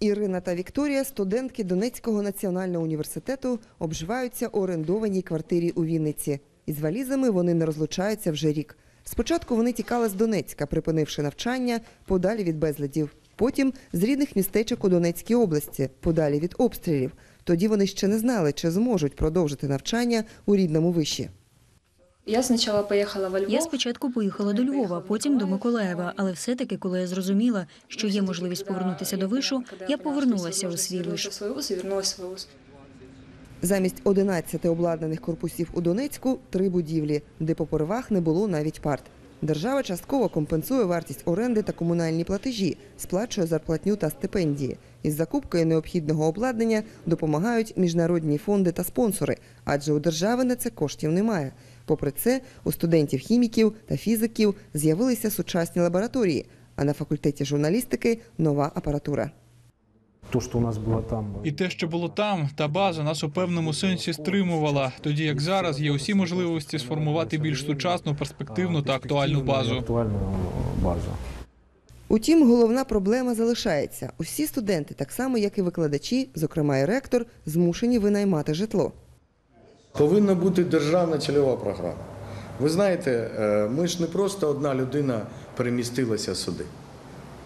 Ірина та Вікторія, студентки Донецького національного університету, обживаються у орендованій квартирі у Вінниці. Із валізами вони не розлучаються вже рік. Спочатку вони тікали з Донецька, припинивши навчання подалі від безладів. Потім з рідних містечок у Донецькій області, подалі від обстрілів. Тоді вони ще не знали, чи зможуть продовжити навчання у рідному виші. Я спочатку поїхала во Львов. Я спочатку поїхала до Львова, потім до Миколаєва. Але все-таки, коли я зрозуміла, що є можливість повернутися до вишу, я повернулася у свій виш. Замість 11 обладнаних корпусів у Донецьку три будівлі, де по поривах не було навіть парт. Держава частково компенсує вартість оренди та комунальні платежі, сплачує зарплатню та стипендії. Із закупкою необхідного обладнання допомагають міжнародні фонди та спонсори, адже у держави на це коштів немає. Попри це, у студентів-хіміків та фізиків з'явилися сучасні лабораторії, а на факультеті журналістики нова апаратура. То, что у нас было там. І те, що було там, та база нас у певному сенсі стримувала, тоді як зараз є усі можливості сформувати більш сучасну, перспективну та актуальну базу. Утім, головна проблема залишається. Усі студенти, так само як і викладачі, зокрема і ректор, змушені винаймати житло. Повинна бути державна цільова програма. Ви знаєте, е, ми ж не просто одна людина перемістилася сюди.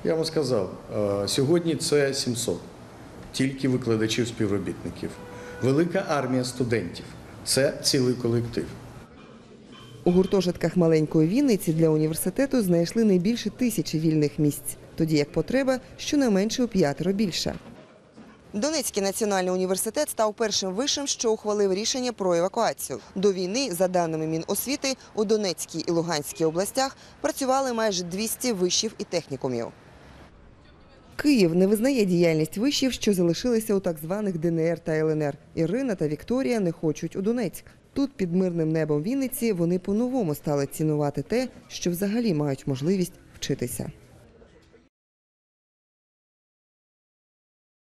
Я вам сказав, е, сьогодні це 700, тільки викладачів співробітників. Велика армія студентів це цілий колектив. У гуртожитках маленької Вінниці для університету знайшли не більше тисячі вільних місць, тоді як потреба щонайменше у п'ятеро більша. Донецький національний університет став першим вишем, що ухвалив рішення про евакуацію. До війни, за даними Міносвіти, у Донецькій і Луганській областях працювали майже 200 вишів і технікумів. Київ не визнає діяльність вишів, що залишилися у так званих ДНР та ЛНР. Ірина та Вікторія не хочуть у Донецьк. Тут, під мирним небом Вінниці, вони по-новому стали цінувати те, що взагалі мають можливість вчитися.